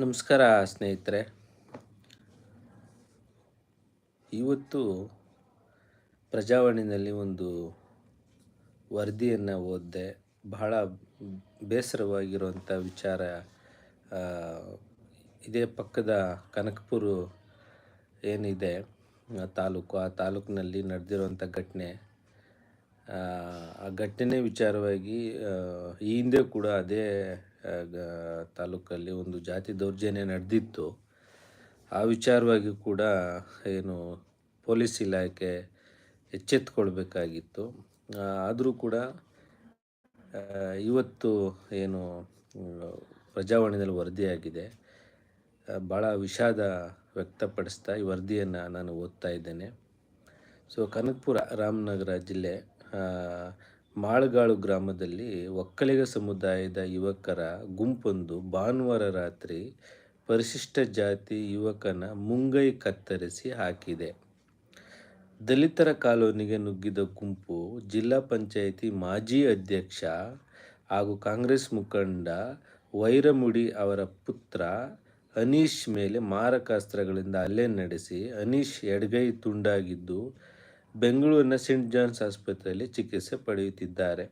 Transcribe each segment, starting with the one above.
ನಮಸ್ಕಾರ ಸ್ನೇಹಿತರೆ. ಇವತ್ತು ಪ್ರಜಾವಾಣಿನಲ್ಲಿ ಒಂದು ವರದಿಯನ್ನು ಓದಿದೆ. ಬಹಳ ಬೇಸರವಾಗಿರುವಂಥ ವಿಚಾರ ಇದೇ ಪಕ್ಕದ ಕನಕಪುರ ಏನಿದೆ ತಾಲೂಕು, ಆ ತಾಲೂಕಿನಲ್ಲಿ ನಡೆದಿರುವಂಥ ಘಟನೆ. ಆ ಘಟನೆ ವಿಚಾರವಾಗಿ ಈ ಹಿಂದೆ ಕೂಡ ಅದೇ ತಾಲೂಕಲ್ಲಿ ಒಂದು ಜಾತಿ ದೌರ್ಜನ್ಯ ನಡೆದಿತ್ತು. ಆ ವಿಚಾರವಾಗಿ ಕೂಡ ಏನು ಪೊಲೀಸ್ ಇಲಾಖೆ ಎಚ್ಚೆತ್ಕೊಳ್ಬೇಕಾಗಿತ್ತು. ಆದರೂ ಕೂಡ ಇವತ್ತು ಏನು ಪ್ರಜಾವಾಣಿಯಲ್ಲಿ ವರದಿಯಾಗಿದೆ ಭಾಳ ವಿಷಾದ ವ್ಯಕ್ತಪಡಿಸ್ತಾ ಈ ವರದಿಯನ್ನು ನಾನು ಓದ್ತಾ ಇದ್ದೇನೆ. ಸೊ, ಕನಕಪುರ ರಾಮನಗರ ಜಿಲ್ಲೆ ಮಾಳಗಾಳು ಗ್ರಾಮದಲ್ಲಿ ಒಕ್ಕಲಿಗ ಸಮುದಾಯದ ಯುವಕರ ಗುಂಪೊಂದು ಭಾನುವಾರ ರಾತ್ರಿ ಪರಿಶಿಷ್ಟ ಜಾತಿ ಯುವಕನ ಮುಂಗೈ ಕತ್ತರಿಸಿ ಹಾಕಿದೆ. ದಲಿತರ ಕಾಲೋನಿಗೆ ನುಗ್ಗಿದ ಗುಂಪು ಜಿಲ್ಲಾ ಪಂಚಾಯಿತಿ ಮಾಜಿ ಅಧ್ಯಕ್ಷ ಹಾಗೂ ಕಾಂಗ್ರೆಸ್ ಮುಖಂಡ ವೈರಮುಡಿ ಅವರ ಪುತ್ರ ಅನೀಶ್ ಮೇಲೆ ಮಾರಕಾಸ್ತ್ರಗಳಿಂದ ಹಲ್ಲೆ ನಡೆಸಿ ಅನೀಶ್ ಎಡಗೈ ತುಂಡಾಗಿದ್ದು ಬೆಂಗಳೂರಿನ ಸೇಂಟ್ ಜಾನ್ಸ್ ಆಸ್ಪತ್ರೆಯಲ್ಲಿ ಚಿಕಿತ್ಸೆ ಪಡೆಯುತ್ತಿದ್ದಾರೆ.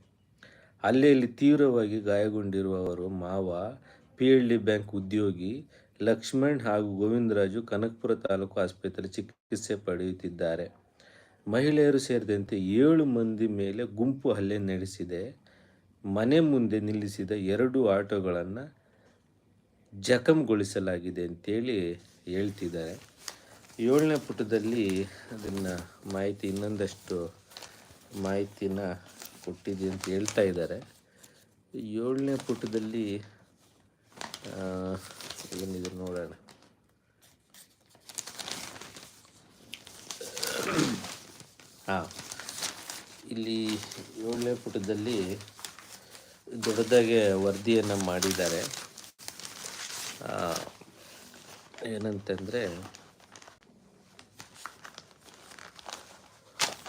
ಹಲ್ಲೆಯಲ್ಲಿ ತೀವ್ರವಾಗಿ ಗಾಯಗೊಂಡಿರುವವರು ಮಾವ ಪಿ ಎಲ್ ಡಿ ಬ್ಯಾಂಕ್ ಉದ್ಯೋಗಿ ಲಕ್ಷ್ಮಣ್ ಹಾಗೂ ಗೋವಿಂದರಾಜು ಕನಕಪುರ ತಾಲೂಕು ಆಸ್ಪತ್ರೆ ಚಿಕಿತ್ಸೆ ಪಡೆಯುತ್ತಿದ್ದಾರೆ. ಮಹಿಳೆಯರು ಸೇರಿದಂತೆ ಏಳು ಮಂದಿ ಮೇಲೆ ಗುಂಪು ಹಲ್ಲೆ ನಡೆಸಿದೆ. ಮನೆ ಮುಂದೆ ನಿಲ್ಲಿಸಿದ ಎರಡು ಆಟೋಗಳನ್ನು ಜಖಂಗೊಳಿಸಲಾಗಿದೆ ಅಂತೇಳಿ ಹೇಳ್ತಿದ್ದಾರೆ. ಏಳನೇ ಪುಟದಲ್ಲಿ ಅದನ್ನು ಮಾಹಿತಿ ಇನ್ನೊಂದಷ್ಟು ಮಾಹಿತಿನ ಕೊಟ್ಟಿದೆ ಅಂತ ಹೇಳ್ತಾ ಇದ್ದಾರೆ. ಏಳನೇ ಪುಟದಲ್ಲಿ ಏನಿದೆ ನೋಡೋಣ. ಹಾಂ, ಇಲ್ಲಿ ಏಳನೇ ಪುಟದಲ್ಲಿ ದೊಡ್ಡದಾಗೆ ವರದಿಯನ್ನು ಮಾಡಿದ್ದಾರೆ. ಏನಂತಂದರೆ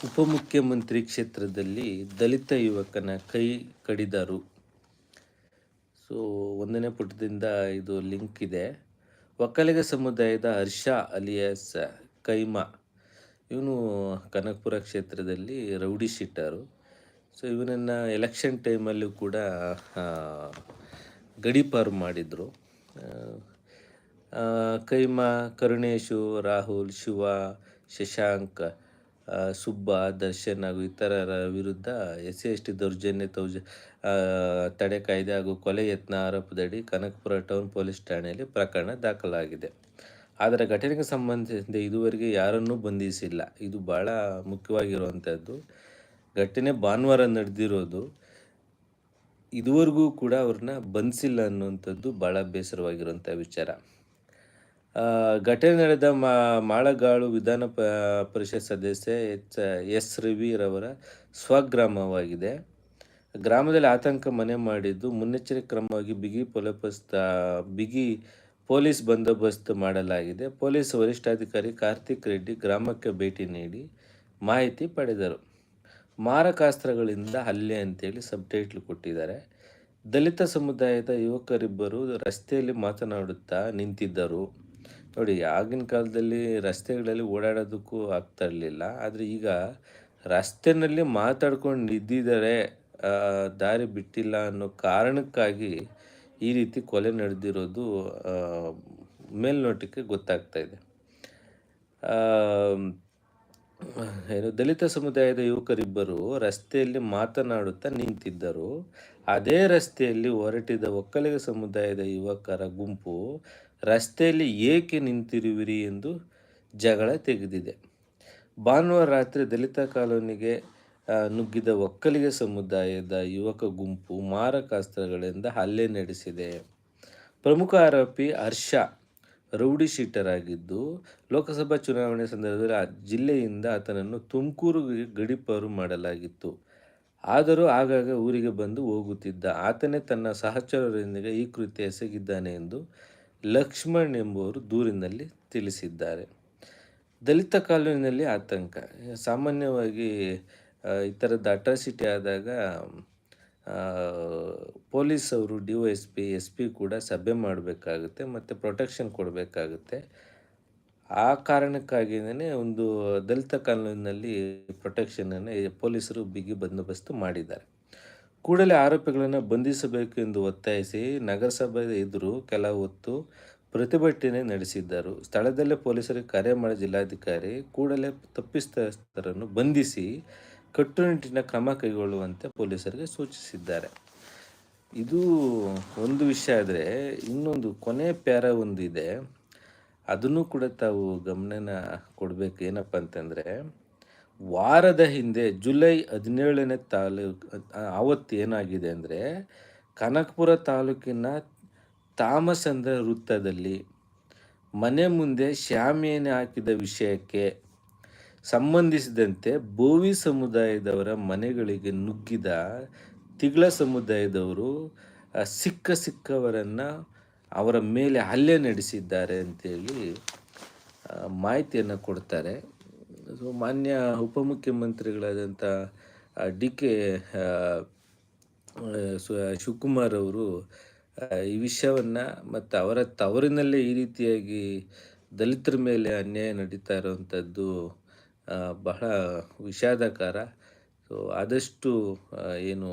ಉಪಮುಖ್ಯಮಂತ್ರಿ ಕ್ಷೇತ್ರದಲ್ಲಿ ದಲಿತ ಯುವಕನ ಕೈ ಕಡಿದರು. ಸೊ ಒಂದನೇ ಪುಟದಿಂದ ಇದು ಲಿಂಕ್ ಇದೆ. ಒಕ್ಕಲಿಗ ಸಮುದಾಯದ ಹರ್ಷ ಅಲಿಯಾಸ್ ಕೈಮಾ. ಇವನು ಕನಕಪುರ ಕ್ಷೇತ್ರದಲ್ಲಿ ರೌಡಿ ಶೀಟರು. ಸೊ ಇವನನ್ನು ಎಲೆಕ್ಷನ್ ಟೈಮಲ್ಲೂ ಕೂಡ ಗಡಿಪಾರು ಮಾಡಿದರು. ಕೈಮಾ, ಕರುಣೇಶು, ರಾಹುಲ್, ಶಿವ, ಶಶಾಂಕ್ ಸುಬ್ಬ, ದರ್ಶನ್ ಹಾಗೂ ಇತರರ ವಿರುದ್ಧ ಎಸ್ ಸಿ ಎಸ್ ಟಿ ದೌರ್ಜನ್ಯ ತೌಜ ತಡೆ ಕಾಯ್ದೆ ಹಾಗೂ ಕೊಲೆ ಯತ್ನ ಆರೋಪದಡಿ ಕನಕಪುರ ಟೌನ್ ಪೊಲೀಸ್ ಠಾಣೆಯಲ್ಲಿ ಪ್ರಕರಣ ದಾಖಲಾಗಿದೆ. ಆದರೆ ಘಟನೆಗೆ ಸಂಬಂಧಿಸಿದಂತೆ ಇದುವರೆಗೆ ಯಾರನ್ನೂ ಬಂಧಿಸಿಲ್ಲ. ಇದು ಭಾಳ ಮುಖ್ಯವಾಗಿರುವಂಥದ್ದು. ಘಟನೆ ಭಾನುವಾರ ನಡೆದಿರೋದು. ಇದುವರೆಗೂ ಕೂಡ ಅವ್ರನ್ನ ಬಂಧಿಸಿಲ್ಲ ಅನ್ನುವಂಥದ್ದು ಭಾಳ ಬೇಸರವಾಗಿರುವಂಥ ವಿಚಾರ. ಘಟನೆ ನಡೆದ ಮಾಳಗಾಳು ವಿಧಾನ ಪ, ಪರಿಷತ್ ಸದಸ್ಯ ಎಚ್, ಎಸ್ ರವಿರವರ ಸ್ವಗ್ರಾಮವಾಗಿದೆ. ಗ್ರಾಮದಲ್ಲಿ ಆತಂಕ ಮನೆ ಮಾಡಿದ್ದು, ಮುನ್ನೆಚ್ಚರಿಕೆ ಕ್ರಮವಾಗಿ ಬಿಗಿ ಪೊಲಪಸ್ತ, ಬಿಗಿ ಪೊಲೀಸ್ ಬಂದೋಬಸ್ತ್ ಮಾಡಲಾಗಿದೆ. ಪೊಲೀಸ್ ವರಿಷ್ಠಾಧಿಕಾರಿ ಕಾರ್ತಿಕ್ ರೆಡ್ಡಿ ಗ್ರಾಮಕ್ಕೆ ಭೇಟಿ ನೀಡಿ ಮಾಹಿತಿ ಪಡೆದರು. ಮಾರಕಾಸ್ತ್ರಗಳಿಂದ ಹಲ್ಲೆ ಅಂತೇಳಿ ಸಬ್ಟೈಟ್ಲ್ ಕೊಟ್ಟಿದ್ದಾರೆ. ದಲಿತ ಸಮುದಾಯದ ಯುವಕರಿಬ್ಬರು ರಸ್ತೆಯಲ್ಲಿ ಮಾತನಾಡುತ್ತಾ ನಿಂತಿದ್ದರು. ನೋಡಿ, ಆಗಿನ ಕಾಲದಲ್ಲಿ ರಸ್ತೆಗಳಲ್ಲಿ ಓಡಾಡೋದಕ್ಕೂ ಆಗ್ತಾ ಇರಲಿಲ್ಲ. ಆದರೆ ಈಗ ರಸ್ತೆನಲ್ಲಿ ಮಾತಾಡ್ಕೊಂಡು ನಿದ್ದಿದ್ದಾರೆ ದಾರಿ ಬಿಟ್ಟಿಲ್ಲ ಅನ್ನೋ ಕಾರಣಕ್ಕಾಗಿ ಈ ರೀತಿ ಕೊಲೆ ನಡೆದಿರೋದು ಮೇಲ್ನೋಟಕ್ಕೆ ಗೊತ್ತಾಗ್ತಾ ಇದೆ. ಏನು, ದಲಿತ ಸಮುದಾಯದ ಯುವಕರಿಬ್ಬರು ರಸ್ತೆಯಲ್ಲಿ ಮಾತನಾಡುತ್ತಾ ನಿಂತಿದ್ದರು. ಅದೇ ರಸ್ತೆಯಲ್ಲಿ ಹೊರಟಿದ ಒಕ್ಕಲಿಗ ಸಮುದಾಯದ ಯುವಕರ ಗುಂಪು ರಸ್ತೆಯಲ್ಲಿ ಏಕೆ ನಿಂತಿರುವಿರಿ ಎಂದು ಜಗಳ ತೆಗೆದಿದೆ. ಭಾನುವಾರ ರಾತ್ರಿ ದಲಿತ ಕಾಲೋನಿಗೆ ನುಗ್ಗಿದ ಒಕ್ಕಲಿಗ ಸಮುದಾಯದ ಯುವಕ ಗುಂಪು ಮಾರಕಾಸ್ತ್ರಗಳಿಂದ ಹಲ್ಲೆ ನಡೆಸಿದೆ. ಪ್ರಮುಖ ಆರೋಪಿ ಹರ್ಷ ರೌಡಿ ಶೀಟರ್ ಆಗಿದ್ದು ಲೋಕಸಭಾ ಚುನಾವಣೆ ಸಂದರ್ಭದಲ್ಲಿ ಆ ಜಿಲ್ಲೆಯಿಂದ ಆತನನ್ನು ತುಮಕೂರು ಗಡಿಪಾರು ಮಾಡಲಾಗಿತ್ತು. ಆದರೂ ಆಗಾಗ ಊರಿಗೆ ಬಂದು ಹೋಗುತ್ತಿದ್ದ ಆತನೇ ತನ್ನ ಸಹಚರರೊಂದಿಗೆ ಈ ಕೃತ್ಯ ಎಸಗಿದ್ದಾನೆ ಎಂದು ಲಕ್ಷ್ಮಣ್ ಎಂಬುವರು ದೂರಿನಲ್ಲಿ ತಿಳಿಸಿದ್ದಾರೆ. ದಲಿತ ಕಾಲೋನಿನಲ್ಲಿ ಆತಂಕ. ಸಾಮಾನ್ಯವಾಗಿ ಈ ಥರದ ಅಟ್ರಾಸಿಟಿ ಆದಾಗ ಪೊಲೀಸ್ ಅವರು D O S P S P ಕೂಡ ಸಭೆ ಮಾಡಬೇಕಾಗುತ್ತೆ, ಮತ್ತು ಪ್ರೊಟೆಕ್ಷನ್ ಕೊಡಬೇಕಾಗುತ್ತೆ. ಆ ಕಾರಣಕ್ಕಾಗಿಯೇ ಒಂದು ದಲಿತ ಕಾನೂನಿನಲ್ಲಿ ಪ್ರೊಟೆಕ್ಷನನ್ನು ಪೊಲೀಸರು ಬಿಗಿ ಬಂದೋಬಸ್ತು ಮಾಡಿದ್ದಾರೆ. ಕೂಡಲೇ ಆರೋಪಿಗಳನ್ನು ಬಂಧಿಸಬೇಕು ಎಂದು ಒತ್ತಾಯಿಸಿ ನಗರಸಭೆ ಎದುರು ಕೆಲ ಹೊತ್ತು ಪ್ರತಿಭಟನೆ ನಡೆಸಿದ್ದರು. ಸ್ಥಳದಲ್ಲೇ ಪೊಲೀಸರಿಗೆ ಕರೆ ಮಾಡಿ ಜಿಲ್ಲಾಧಿಕಾರಿ ಕೂಡಲೇ ತಪ್ಪಿತಸ್ಥರನ್ನು ಬಂಧಿಸಿ ಕಟ್ಟುನಿಟ್ಟಿನ ಕ್ರಮ ಕೈಗೊಳ್ಳುವಂತೆ ಪೊಲೀಸರಿಗೆ ಸೂಚಿಸಿದ್ದಾರೆ. ಇದು ಒಂದು ವಿಷಯ ಆದರೆ ಇನ್ನೊಂದು ಕೊನೆ ಪ್ಯಾರ ಒಂದು ಅದನ್ನು ಕೂಡ ತಾವು ಗಮನನ ಕೊಡಬೇಕು. ಏನಪ್ಪ ಅಂತಂದರೆ ವಾರದ ಹಿಂದೆ ಜುಲೈ ಹದಿನೇಳನೇ ತಾಲೂಕು ಆವತ್ತು ಏನಾಗಿದೆ ಅಂದರೆ ಕನಕಪುರ ತಾಲೂಕಿನ ತಾಮಸಂದ್ರ ವೃತ್ತದಲ್ಲಿ ಮನೆ ಮುಂದೆ ಶ್ಯಾಮಿಯನ್ನು ಹಾಕಿದ ವಿಷಯಕ್ಕೆ ಸಂಬಂಧಿಸಿದಂತೆ ಬೋವಿ ಸಮುದಾಯದವರ ಮನೆಗಳಿಗೆ ನುಗ್ಗಿದ ತಿಗಳ ಸಮುದಾಯದವರು ಸಿಕ್ಕ ಸಿಕ್ಕವರನ್ನು ಅವರ ಮೇಲೆ ಹಲ್ಲೆ ನಡೆಸಿದ್ದಾರೆ ಅಂತೇಳಿ ಮಾಹಿತಿಯನ್ನು ಕೊಡ್ತಾರೆ. ಸೊ ಮಾನ್ಯ ಉಪಮುಖ್ಯಮಂತ್ರಿಗಳಾದಂಥ ಡಿ ಕೆ ಶಿವಕುಮಾರ್ ಅವರು ಈ ವಿಷಯವನ್ನು ಮತ್ತು ಅವರ ತವರಿನಲ್ಲೇ ಈ ರೀತಿಯಾಗಿ ದಲಿತರ ಮೇಲೆ ಅನ್ಯಾಯ ನಡೀತಾ ಇರೋವಂಥದ್ದು ಬಹಳ ವಿಷಾದಕಾರ. ಸೊ ಆದಷ್ಟು ಏನು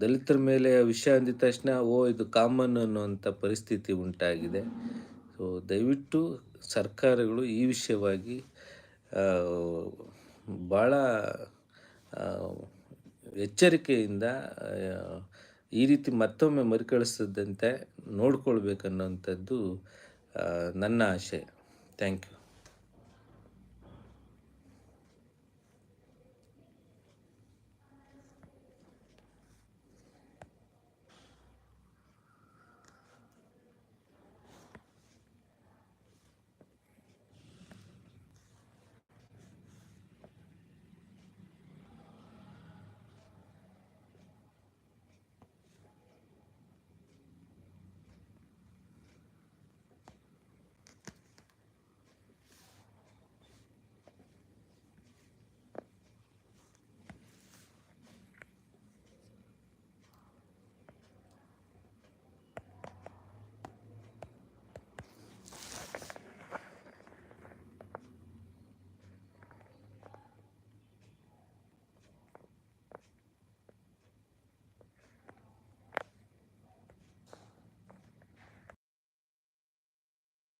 ದಲಿತರ ಮೇಲೆ ವಿಷಯ ಅಂದಿದ ತಕ್ಷಣ, ಓ, ಇದು ಕಾಮನ್ ಅನ್ನುವಂಥ ಪರಿಸ್ಥಿತಿ ಉಂಟಾಗಿದೆ. ಸೊ ದಯವಿಟ್ಟು ಸರ್ಕಾರಗಳು ಈ ವಿಷಯವಾಗಿ ಭಾಳ ಎಚ್ಚರಿಕೆಯಿಂದ ಈ ರೀತಿ ಮತ್ತೊಮ್ಮೆ ಮರುಕಳಿಸದಂತೆ ನೋಡ್ಕೊಳ್ಬೇಕನ್ನೋಂಥದ್ದು ಆ, ನನ್ನ ಆಶಯ ಥ್ಯಾಂಕ್ ಯು.